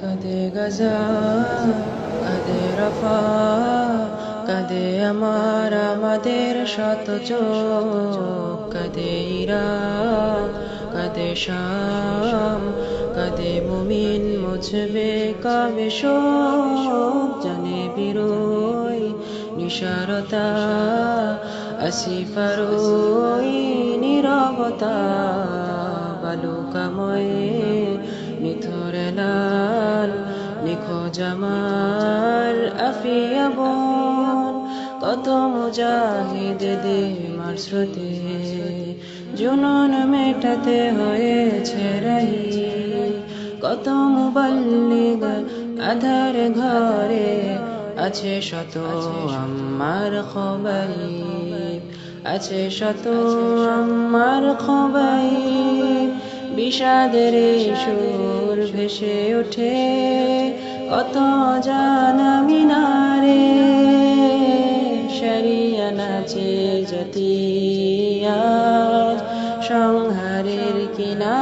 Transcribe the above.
কাঁদে গাজা, কাঁদে রফা, কাঁদে আমার, আমাদের শত চোখ, কাঁদে ইরাক, কাঁদে শাম, কাঁদে মুমিন মুছবে কবে শোক জানে বিরোই নিশারতা আসিফারোই নীরবতা, বালুকাময়ে, নিথরে লাল নিখোঁজ আমার আফিয়া বোন, কত মুজাহিদ দে মার স্রোতে। জুনন মেটাতে হয়েছে রাহি, কত মুবাল্লিগ আধার ঘরে আছে শত আমার খবাই আছে শত আমার খবাই বিষাদের সুর ভেসে ওঠে কত জানা মিনারে সারিয়া নাচে জাতিয়া সংহারের কিনা